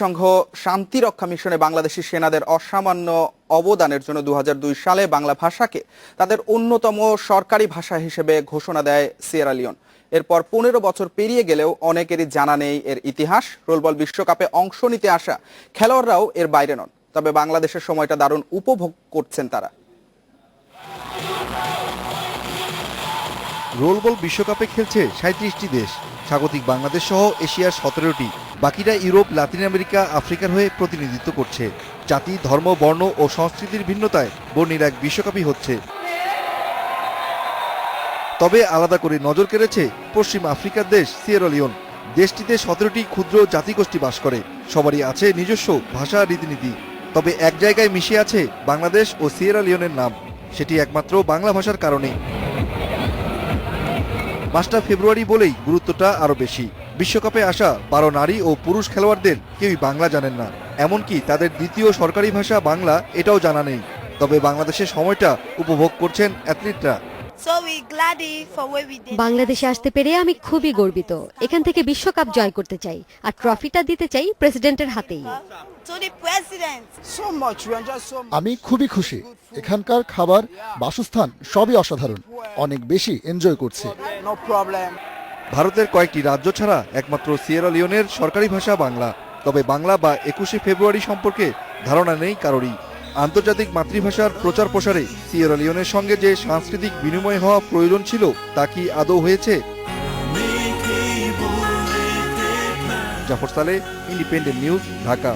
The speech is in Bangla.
সংঘ শান্তি রক্ষা মিশনে বাংলাদেশি সেনাদের অসামান্য অবদানের জন্য দু হাজার দুই সালে বাংলা ভাষাকে তাদের অন্যতম সরকারি ভাষা হিসেবে ঘোষণা দেয় সিয়েরা লিওন। এরপর পনেরো বছর পেরিয়ে গেলেও অনেকেরই জানা নেই এর ইতিহাস। রোলবল বিশ্বকাপে অংশ নিতে আসা খেলোয়াড়রাও এর বাইরে নন। তবে বাংলাদেশের সময়টা দারুণ উপভোগ করছেন তারা। রোলবল বিশ্বকাপে খেলছে সাঁত্রিশটি দেশ, স্বাগতিক বাংলাদেশ সহ এশিয়ার সতেরোটি। বাকিরা ইউরোপ, লাতিন আমেরিকা, আফ্রিকার হয়ে প্রতিনিধিত্ব করছে। জাতি, ধর্ম, বর্ণ ও সংস্কৃতির ভিন্নতায় বর্ণির এক বিশ্বকাপই হচ্ছে। তবে আলাদা করে নজর কেড়েছে পশ্চিম আফ্রিকার দেশ সিয়েরালিয়ন দেশটিতে সতেরোটি ক্ষুদ্র জাতিগোষ্ঠী বাস করে। সবারই আছে নিজস্ব ভাষা, রীতিনীতি। তবে এক জায়গায় মিশে আছে বাংলাদেশ ও সিয়েরালিয়নের নাম। সেটি একমাত্র বাংলা ভাষার কারণেই পাঁচটা ফেব্রুয়ারি বলেই গুরুত্বটা আরও বেশি। বিশ্বকাপে আসা বারো নারী ও পুরুষ খেলোয়াড়দের কেউই বাংলা জানেন না। এমনকি তাদের দ্বিতীয় সরকারি ভাষা বাংলা এটাও জানা নেই। তবে বাংলাদেশের সময়টা উপভোগ করছেন অ্যাথলিটরা. বাংলাদেশে আসতে পেরে আমি খুবই গর্বিত। এখান থেকে বিশ্বকাপ জয় করতে চাই আর ট্রফিটা দিতে চাই প্রেসিডেন্টের হাতেই. আমি খুবই খুশি। এখানকার খাবার বাসস্থান সবই অসাধারণ। অনেক বেশি এনজয় করছি. ভারতের কয়েকটি রাজ্য ছাড়া একমাত্র সিয়েরা লিওনের সরকারি ভাষা বাংলা। তবে বাংলা বা একুশে ফেব্রুয়ারি সম্পর্কে ধারণা নেই কারোরই। আন্তর্জাতিক মাতৃভাষার প্রচার প্রসারে সিয়েরা লিওনের সঙ্গে যে সাংস্কৃতিক বিনিময় হওয়া প্রয়োজন ছিল, তা কি আদৌ হয়েছে? জাফর সালে, ইন্ডিপেন্ডেন্ট নিউজ, ঢাকা।